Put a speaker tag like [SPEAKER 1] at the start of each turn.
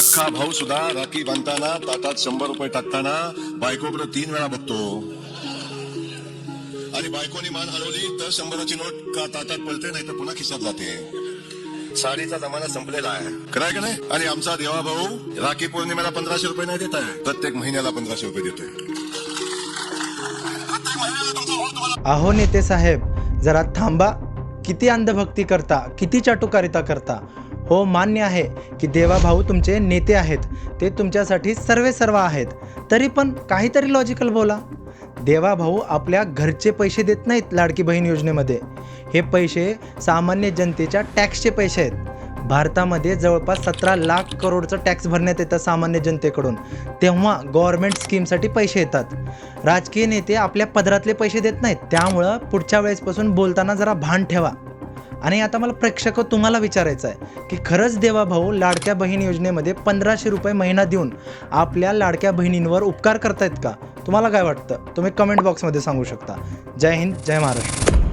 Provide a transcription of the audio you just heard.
[SPEAKER 1] सख्खा भाऊ सुद्धा राखी बांधताना ताटात शंभर रुपये टाकताना बायकोकडे तीन वेळा बघतो. आणि बायकोनी मान हलवली तर शंभराची नोट का ताटात पडते नाही तर पुन्हा खिशात जाते. साडीचा जमाना संपलेला आहे. कराय का नाही? आणि आमचा देवा भाऊ राखी पौर्णिमेला पंधराशे रुपये नाही देत आहे. प्रत्येक महिन्याला पंधराशे रुपये देतोय. प्रत्येक
[SPEAKER 2] अहो नेते साहेब जरा थांबा. किती अंधभक्ती करता किती चाटुकारिता करता. हो मान्य आहे की देवाभाऊ तुमचे नेते आहेत. ते तुमच्यासाठी सर्वे सर्व आहेत. तरी पण काहीतरी लॉजिकल बोला. देवाभाऊ आपल्या घरचे पैसे देत नाहीत लाडकी बहीण योजनेमध्ये. हे पैसे सामान्य जनतेच्या टॅक्सचे पैसे आहेत. भारतामध्ये जवळपास सतरा लाख करोडचं टॅक्स भरण्यात येतं सामान्य जनतेकडून. तेव्हा गव्हर्नमेंट स्कीमसाठी पैसे येतात. राजकीय नेते आपल्या पदरातले पैसे देत नाहीत. त्यामुळं पुढच्या वेळेसपासून बोलताना जरा भान ठेवा. आणि आता मला प्रेक्षक तुम्हाला विचारायचं आहे की खरंच देवा भाऊ लाडक्या बहीण योजनेमध्ये पंधराशे रुपये महिना देऊन आपल्या लाडक्या बहिणींवर उपकार करतायत का? तुम्हाला काय वाटतं? तुम्ही कमेंट बॉक्समध्ये सांगू शकता. जय हिंद जय महाराष्ट्र.